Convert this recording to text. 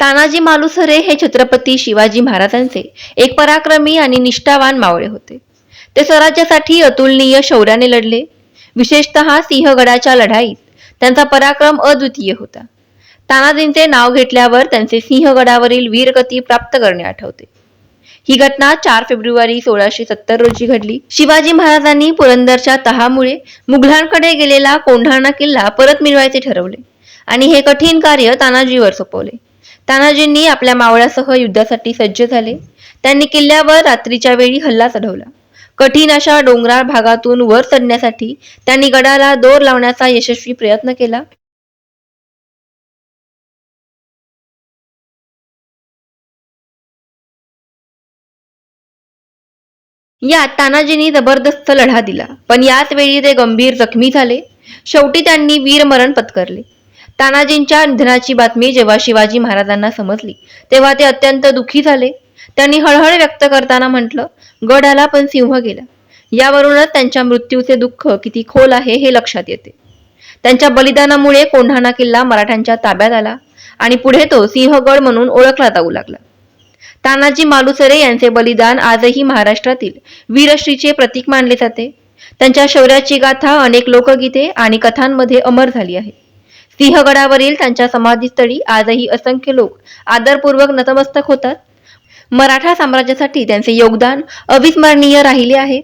तानाजी मालुसरे हे छत्रपती शिवाजी महाराजांचे एक पराक्रमी आणि निष्ठावान मावळे होते. ते स्वराज्यासाठी अतुलनीय शौर्याने लढले. विशेषतः सिंहगडाच्या लढाईत त्यांचा पराक्रम अद्वितीय होता. तानाजींचे नाव घेतल्यावर त्यांचे सिंहगडावरील वीरगती प्राप्त करणे आठवते. ही घटना चार फेब्रुवारी सोळाशे सत्तर रोजी घडली. शिवाजी महाराजांनी पुरंदरच्या तहामुळे मुघलांकडे गेलेला कोंढाणा किल्ला परत मिळवायचे ठरवले आणि हे कठीण कार्य तानाजीवर सोपवले. तानाजींनी आपल्या मावळ्यासह युद्धासाठी सज्ज झाले. त्यांनी किल्ल्यावर रात्रीच्या वेळी हल्ला चढवला. कठीण अशा डोंगराळ भागातून वर चढण्यासाठी त्यांनी गडाला दोर लावण्याचा यशस्वी प्रयत्न केला. यात तानाजींनी जबरदस्त लढा दिला पण याच वेळी ते गंभीर जखमी झाले. शेवटी त्यांनी वीरमरण पत्करले. तानाजींच्या निधनाची बातमी जेव्हा शिवाजी महाराजांना समजली तेव्हा ते अत्यंत दुःखी झाले. त्यांनी हळहळ व्यक्त करताना म्हटलं गड आला पण सिंह गेला. यावरूनच त्यांच्या मृत्यूचे दुःख किती खोल आहे हे लक्षात येते. त्यांच्या बलिदानामुळे कोंढाणा किल्ला मराठ्यांच्या ताब्यात आला आणि पुढे तो सिंहगड म्हणून ओळखला जाऊ लागला. तानाजी मालुसरे यांचे बलिदान आजही महाराष्ट्रातील वीरश्रीचे प्रतीक मानले जाते. त्यांच्या शौर्याची गाथा अनेक लोकगीते आणि कथांमध्ये अमर झाली आहे. सिंहगडावरील त्यांच्या समाधीस्थळी आजही असंख्य लोक आदरपूर्वक नतमस्तक होतात. मराठा साम्राज्यासाठी त्यांचे योगदान अविस्मरणीय राहिले आहे.